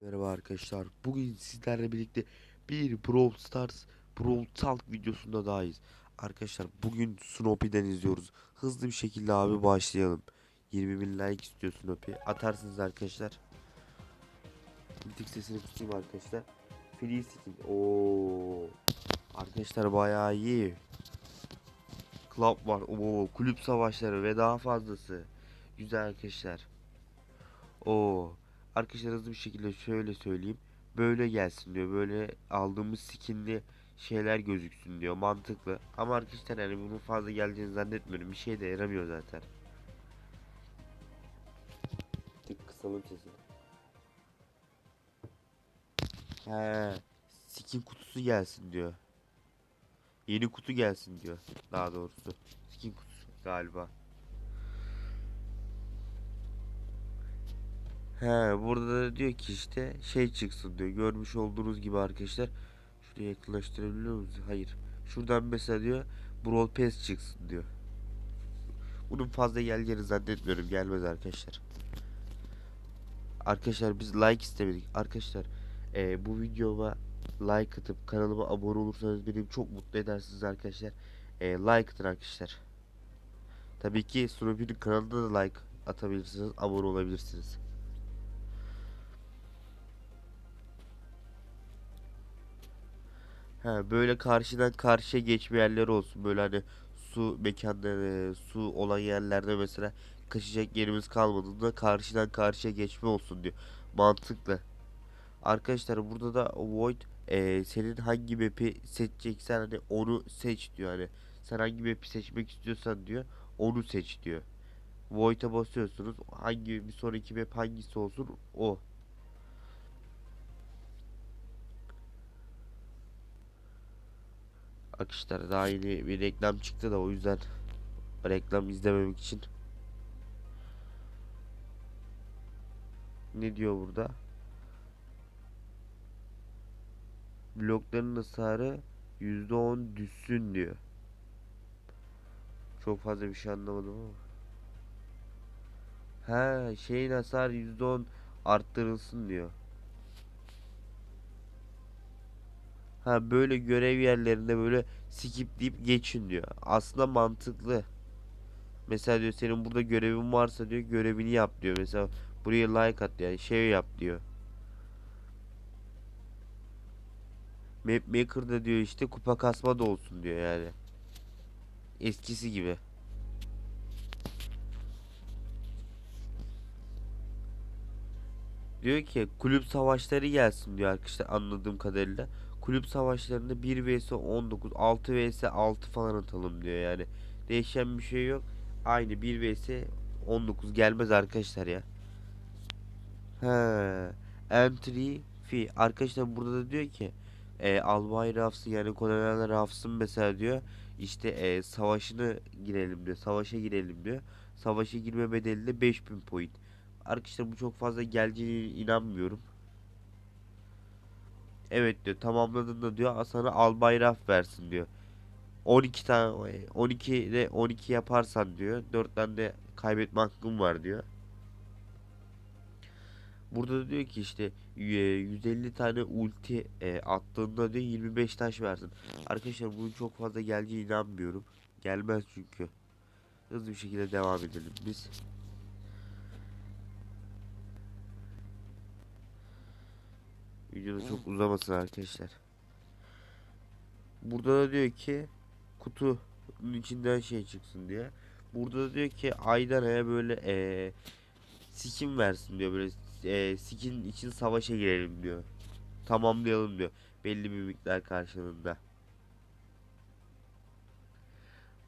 Merhaba arkadaşlar. Bugün sizlerle birlikte bir Brawl Stars Brawl Talk videosunda dahayız. Arkadaşlar bugün Snoopy'den izliyoruz. Hızlı bir şekilde abi başlayalım. 20 bin like istiyor Snoopy. Atarsınız arkadaşlar. Tık sesini kısayım arkadaşlar. Free skin. Oo. Arkadaşlar bayağı iyi. Club var. Oo, kulüp savaşları ve daha fazlası. Güzel arkadaşlar. Oo. Arkadaşlar hızlı bir şekilde şöyle söyleyeyim. Böyle gelsin diyor. Böyle aldığımız skinli şeyler gözüksün diyor. Mantıklı. Ama arkadaşlar yani bunun fazla geleceğini zannetmiyorum. Bir şey de yaramıyor zaten. Tık kısalım sesini. He, skin kutusu gelsin diyor. Yeni kutu gelsin diyor. Daha doğrusu. Skin kutusu galiba. He burada da diyor ki işte şey çıksın diyor. Görmüş olduğunuz gibi arkadaşlar. Şuraya yakınlaştırabiliyor muyuz? Hayır. Şuradan mesela diyor Brawl Pass çıksın diyor. Bunun fazla geleceğini zannetmiyorum. Gelmez arkadaşlar. Arkadaşlar biz like istemedik. Arkadaşlar eee, bu videoma like atıp kanalıma abone olursanız beni çok mutlu edersiniz arkadaşlar. Eee, like atın arkadaşlar. Tabii ki Snoopy'nin kanalına da like atabilirsiniz. Abone olabilirsiniz. Ha böyle karşıdan karşıya geçme yerleri olsun. Böyle hani su mekanları, su olan yerlerde mesela kaçacak yerimiz kalmadığında karşıdan karşıya geçme olsun diyor. Mantıklı. Arkadaşlar burada da Void eee, senin hangi map'i seçeceksen hani onu seç diyor hani. Sen hangi map'i seçmek istiyorsan diyor onu seç diyor. Void'a basıyorsunuz. Hangi bir sonraki map hangisi olsun o. Arkadaşlar daha yeni bir reklam çıktı da o yüzden reklam izlememek için ne diyor burada? Blokların hasarı %10 düşsün diyor. Çok fazla bir şey anlamadım ama. Ha, şeyin hasar %10 arttırılsın diyor. Ha böyle görev yerlerinde böyle skip deyip geçin diyor. Aslında mantıklı. Mesela diyor senin burada görevin varsa diyor görevini yap diyor. Mesela buraya like at yani şey yap diyor. Map Maker'da diyor işte kupa kasma da olsun diyor yani. Eskisi gibi. Diyor ki kulüp savaşları gelsin diyor arkadaşlar anladığım kadarıyla. Kulüp savaşlarında 1 vs 19, 6 vs 6 falan atalım diyor yani. Değişen bir şey yok. Aynı 1 vs 19 gelmez arkadaşlar ya. He. Entry fee. Arkadaşlar burada da diyor ki e, Albay Rafs'ın yani Colonel Rafs'ın mesela diyor işte e, savaşını girelim diyor. Savaşa girelim diyor. Savaşa girme bedeli de 5000 point. Arkadaşlar bu çok fazla geleceğine inanmıyorum. Evet diyor tamamladığında diyor sana albay raf versin diyor. 12 tane 12 de 12 yaparsan diyor 4 tane de kaybetme hakkın var diyor. Burada da diyor ki işte e, 150 tane ulti e, attığında diyor 25 taş versin. Arkadaşlar bunun çok fazla geleceğine inanmıyorum. Gelmez çünkü. Hızlı bir şekilde devam edelim biz. Videoda çok uzamasın arkadaşlar. Burada da diyor ki kutunun içinden şey çıksın diye. Burada da diyor ki aydan aya böyle eee skin versin diyor böyle eee skin için savaşa girelim diyor. Tamamlayalım diyor. Belli bir miktar karşılığında.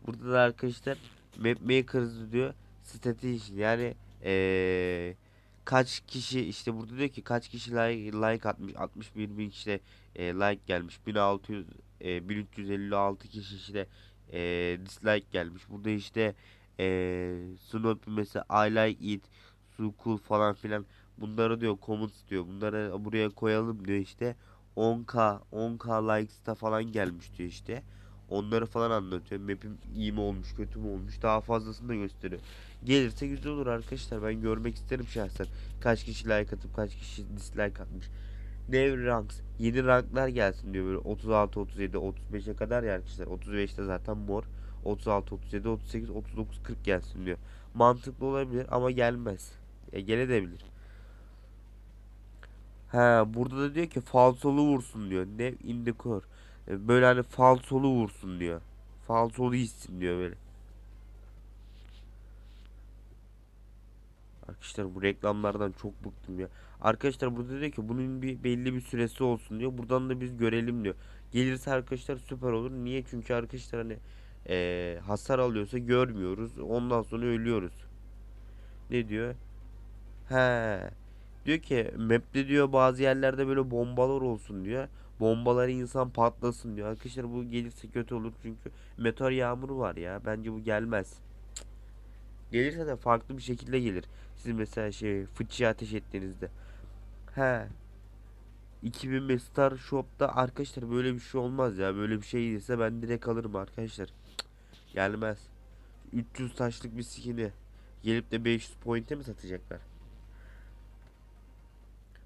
Burada da arkadaşlar map makers diyor strateji yani eee kaç kişi işte burada diyor ki kaç kişi like, like atmış 61 bin işte e, like gelmiş. 1600 e, 1356 kişi işte e, dislike gelmiş. Burada işte e, Snoopy mesela I like it so cool falan filan. Bunları diyor comments diyor. Bunları buraya koyalım diyor işte. 10k 10k likes da falan gelmiş diyor işte Onları falan anlatıyor. Map'im iyi mi olmuş, kötü mü olmuş daha fazlasını da gösteriyor. Gelirse güzel olur arkadaşlar. Ben görmek isterim şahsen. Kaç kişi like atıp kaç kişi dislike atmış. New ranks. Yeni ranklar gelsin diyor böyle 36, 37, 35'e kadar ya arkadaşlar. 35'te zaten mor. 36, 37, 38, 39, 40 gelsin diyor. Mantıklı olabilir ama gelmez. E, gelebilir. Ha burada da diyor ki falsolu vursun diyor. Ne in the core. E, Böyle hani falsolu vursun diyor. Falsolu gitsin diyor böyle. Arkadaşlar bu reklamlardan çok bıktım ya. Arkadaşlar burada diyor ki bunun bir belli bir süresi olsun diyor. Buradan da biz görelim diyor. Gelirse arkadaşlar süper olur. Niye? Çünkü arkadaşlar hani eee, hasar alıyorsa görmüyoruz. Ondan sonra ölüyoruz. Ne diyor? He. Diyor ki map'te diyor bazı yerlerde böyle bombalar olsun diyor. Bombaları insan patlasın diyor. Arkadaşlar bu gelirse kötü olur çünkü meteor yağmuru var ya. Bence bu gelmez. Gelirse de farklı bir şekilde gelir. Siz mesela şey fıçıya ateş ettiğinizde. He. 2000 ve Star Shop'ta arkadaşlar böyle bir şey olmaz ya. Böyle bir şey ise ben direkt alırım arkadaşlar. Gelmez. 300 taşlık bir skin'i gelip de 500 point'e mi satacaklar?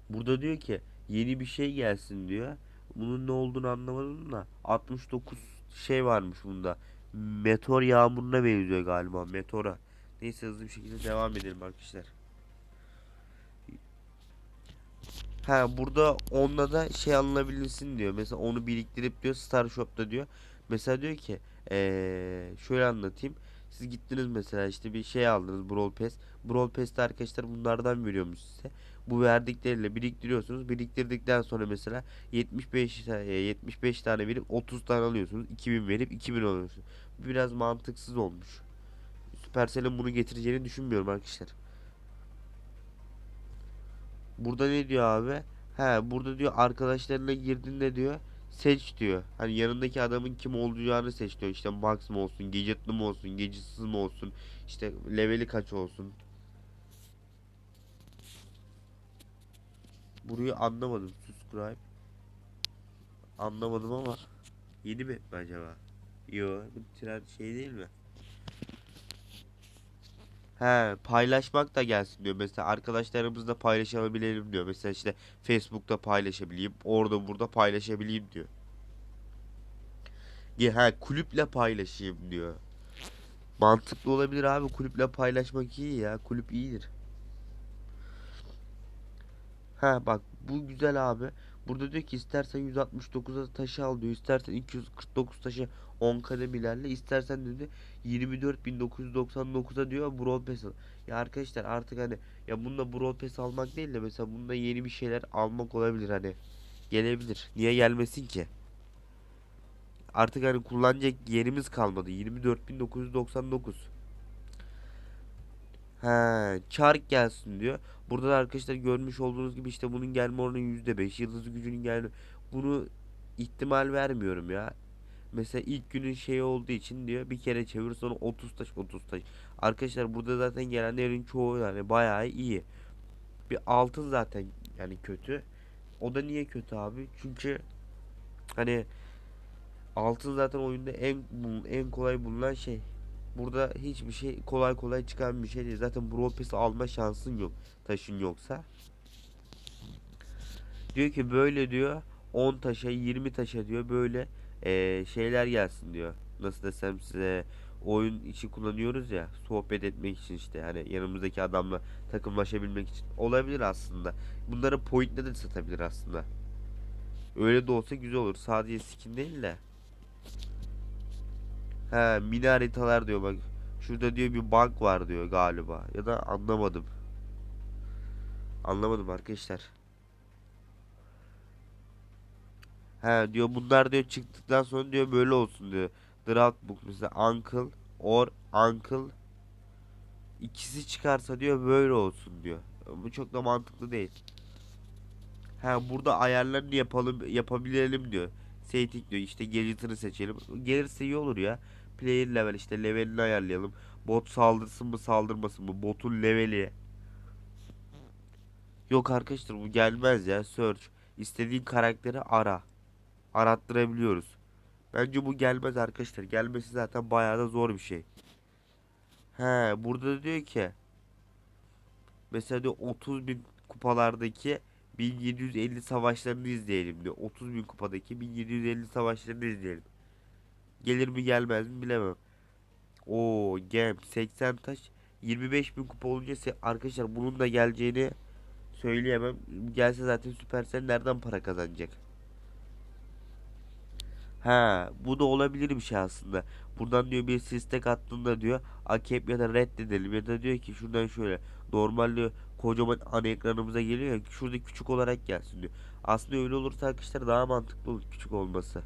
Burada diyor ki yeni bir şey gelsin diyor. Bunun ne olduğunu anlamadım da 69 şey varmış bunda. Meteor yağmuruna benziyor galiba. Meteora. Neyse hızlı bir şekilde devam edelim arkadaşlar. Ha burada onunla da şey alınabilirsin diyor. Mesela onu biriktirip diyor Star Shop'ta diyor. Mesela diyor ki eee, şöyle anlatayım. Siz gittiniz mesela işte bir şey aldınız Brawl Pass. Brawl Pass'te arkadaşlar bunlardan veriyormuş size. Bu verdikleriyle biriktiriyorsunuz. Biriktirdikten sonra mesela 75 ta- e, 75 tane verip 30 tane alıyorsunuz. 2000 verip 2000 alıyorsunuz. Bu Biraz mantıksız olmuş. Supercell'in bunu getireceğini düşünmüyorum arkadaşlar. Burada ne diyor abi? He burada diyor arkadaşlarına girdiğinde diyor seç diyor. Hani yanındaki adamın kim olacağını seç diyor. İşte Max mı olsun, Gadget'lı mı olsun, Gadget'sız mı olsun, işte leveli kaç olsun. Burayı anlamadım. Subscribe. Anlamadım ama yeni mi acaba? Yo, bu tren şey değil mi? He, paylaşmak da gelsin diyor. Mesela arkadaşlarımızla paylaşabilelim diyor. Mesela işte Facebook'ta paylaşabileyim, orada burada paylaşabileyim diyor. He, kulüple paylaşayım diyor. Mantıklı olabilir abi. Kulüple paylaşmak iyi ya. Kulüp iyidir. Ha bak bu güzel abi. Burada diyor ki istersen 169'a taşı al diyor. İstersen 249 taşı 10 kadem ilerle. İstersen dedi 24.999'a diyor Brawl Pass. Ya arkadaşlar artık hani ya bunda Brawl Pass almak değil de mesela bunda yeni bir şeyler almak olabilir hani. Gelebilir. Niye gelmesin ki? Artık hani kullanacak yerimiz kalmadı. 24.999. He, çark gelsin diyor. Burada da arkadaşlar görmüş olduğunuz gibi işte bunun gelme oranı %5. Yıldız gücünün gelme. Bunu ihtimal vermiyorum ya. Mesela ilk günün şeyi olduğu için diyor bir kere çevir sonra 30 taş 30 taş. Arkadaşlar burada zaten gelenlerin çoğu yani bayağı iyi. Bir altın zaten yani kötü. O da niye kötü abi? Çünkü hani altın zaten oyunda en en kolay bulunan şey. Burada hiçbir şey kolay kolay çıkan bir şey değil. Zaten Brawl Pass alma şansın yok. Taşın yoksa. Diyor ki böyle diyor 10 taşa 20 taşa diyor böyle eee, şeyler gelsin diyor. Nasıl desem size oyun içi kullanıyoruz ya sohbet etmek için işte hani yanımızdaki adamla takımlaşabilmek için olabilir aslında. Bunları pointle de satabilir aslında. Öyle de olsa güzel olur. Sadece skin değil de. He mini haritalar diyor bak. Şurada diyor bir bank var diyor galiba. Ya da anlamadım. Anlamadım arkadaşlar. He diyor bunlar diyor çıktıktan sonra diyor böyle olsun diyor. Draft book mesela uncle or uncle ikisi çıkarsa diyor böyle olsun diyor. Bu çok da mantıklı değil. Ha burada ayarlarını yapalım yapabilelim diyor. Setting diyor işte gadget'ını seçelim. Gelirse iyi olur ya. Player level işte levelini ayarlayalım. Bot saldırsın mı saldırmasın mı? Botun leveli. Yok arkadaşlar bu gelmez ya. Search. İstediğin karakteri ara. Arattırabiliyoruz. Bence bu gelmez arkadaşlar. Gelmesi zaten bayağı da zor bir şey. He burada da diyor ki mesela diyor 30 bin kupalardaki 1750 savaşlarını izleyelim diyor. 30 bin kupadaki 1750 savaşlarını izleyelim. Gelir mi gelmez mi bilemem. Oo gem 80 taş 25 bin kupa olunca arkadaşlar bunun da geleceğini söyleyemem. Gelse zaten Supercell nereden para kazanacak? Ha, bu da olabilir bir şey aslında. Buradan diyor bir sistek attığında diyor akep ya da reddedelim ya da diyor ki şuradan şöyle normal diyor kocaman ana ekranımıza geliyor ya şurada küçük olarak gelsin diyor. Aslında öyle olursa arkadaşlar daha mantıklı olur küçük olması.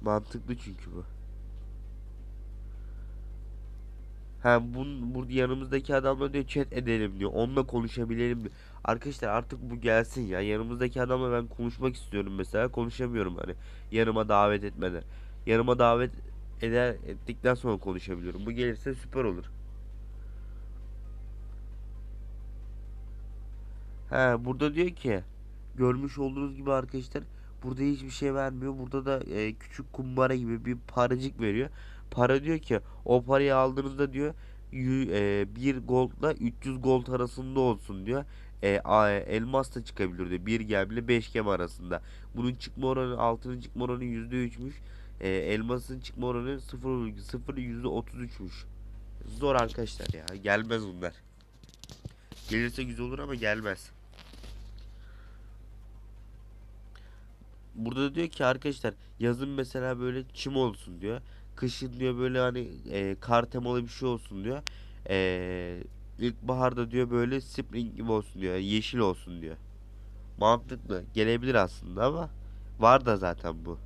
Mantıklı çünkü bu. Ha bun burada yanımızdaki adamla diyor chat edelim diyor. Onunla konuşabilelim diyor. Arkadaşlar artık bu gelsin ya. Yanımızdaki adamla ben konuşmak istiyorum mesela. Konuşamıyorum hani. Yanıma davet etmeden. Yanıma davet eder ettikten sonra konuşabiliyorum. Bu gelirse süper olur. Ha burada diyor ki görmüş olduğunuz gibi arkadaşlar burada hiçbir şey vermiyor. Burada da e, küçük kumbara gibi bir paracık veriyor. Para diyor ki o parayı aldığınızda diyor e, bir goldla 300 gold arasında olsun diyor. E, a- elmas da çıkabilir diyor. Bir gem ile 5 gem arasında. Bunun çıkma oranı altının çıkma oranı %3'müş. E, elmasın çıkma oranı 0,0 %33'müş. Zor arkadaşlar ya. Gelmez bunlar. Gelirse güzel olur ama gelmez. Burada da diyor ki arkadaşlar yazın mesela böyle çim olsun diyor. Kışın diyor böyle hani e, kar temalı bir şey olsun diyor. E, ilkbaharda diyor böyle spring gibi olsun diyor. Yeşil olsun diyor. Mantıklı. Gelebilir aslında ama var da zaten bu.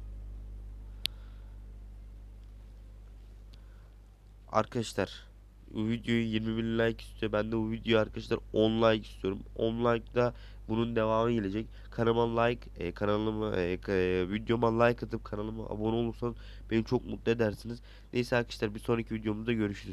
Arkadaşlar bu videoyu 20 bin like istiyor. Ben de bu videoyu arkadaşlar 10 like istiyorum. 10 like'da bunun devamı gelecek. Kanalıma like, e, kanalıma, e, e, videoma like atıp kanalıma abone olursanız beni çok mutlu edersiniz. Neyse arkadaşlar bir sonraki videomuzda görüşürüz.